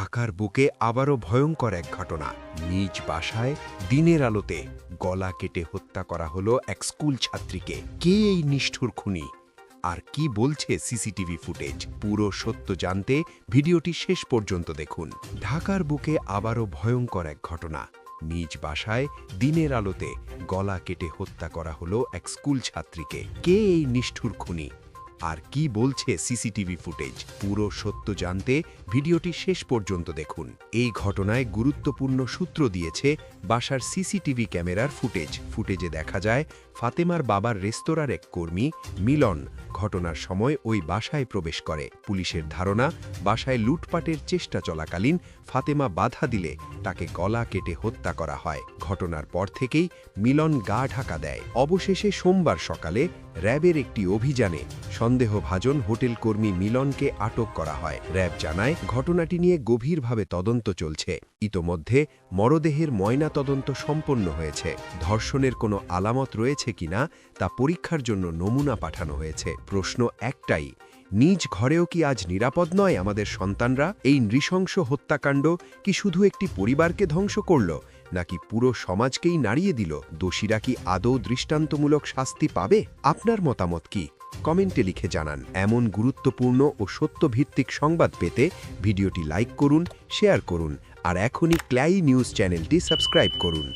ঢাকার বুকে আবারও ভয়ঙ্কর এক ঘটনা। নিজ বাসায় দিনের আলোতে গলা কেটে হত্যা করা হলো এক স্কুল ছাত্রীকে। কে এই নিষ্ঠুর খুনি? আর কি বলছে সিসিটিভি ফুটেজ? পুরো সত্য জানতে ভিডিওটি শেষ পর্যন্ত দেখুন। ঢাকার বুকে আবারও ভয়ঙ্কর এক ঘটনা। নিজ বাসায় দিনের আলোতে গলা কেটে হত্যা করা হলো এক স্কুল ছাত্রীকে। কে এই নিষ্ঠুর খুনি? আর কি বলছে সিসিটিভি ফুটেজ? পুরো সত্য জানতে ভিডিওটি শেষ পর্যন্ত দেখুন। এই ঘটনায় গুরুত্বপূর্ণ সূত্র দিয়েছে বাসার সিসিটিভি ক্যামেরার ফুটেজ। ফুটেজে দেখা যায়, ফাতেমার বাবার রেস্তোরাঁর এক কর্মী, মিলন, ঘটনার সময় ওই বাসায় প্রবেশ করে। পুলিশের ধারণা, বাসায় লুটপাটের চেষ্টা চলাকালীন ফাতেমা বাধা দিলে তাকে গলা কেটে হত্যা করা হয়। ঘটনার পর থেকেই মিলন গা ঢাকা দেয়। অবশেষে সোমবার সকালে র্যাবের একটি অভিযানে সন্দেহভাজন হোটেল কর্মী মিলনকে আটক করা হয়। র্যাব জানায়, ঘটনাটি নিয়ে গভীরভাবে তদন্ত চলছে। ইতোমধ্যে মরদেহের ময়না তদন্ত সম্পন্ন হয়েছে। ধর্ষণের কোনো আলামত রয়েছে কিনা তা পরীক্ষার জন্য নমুনা পাঠানো হয়েছে। প্রশ্ন একটাই নিজ ঘরেও কি আজ নিরাপদ নয় আমাদের সন্তানরা? এই নৃশংস হত্যাকাণ্ড কি শুধু একটি পরিবারকে ধ্বংস করল, নাকি পুরো সমাজকেই নাড়িয়ে দিল? দোষীরা কি আদৌ দৃষ্টান্তমূলক শাস্তি পাবে? আপনার মতামত কি? কমেন্টে লিখে জানান। এমন গুরুত্বপূর্ণ ও সত্যভিত্তিক সংবাদ পেতে ভিডিওটি লাইক করুন, শেয়ার করুন, আর এখনই ক্লাই নিউজ চ্যানেলটি সাবস্ক্রাইব করুন।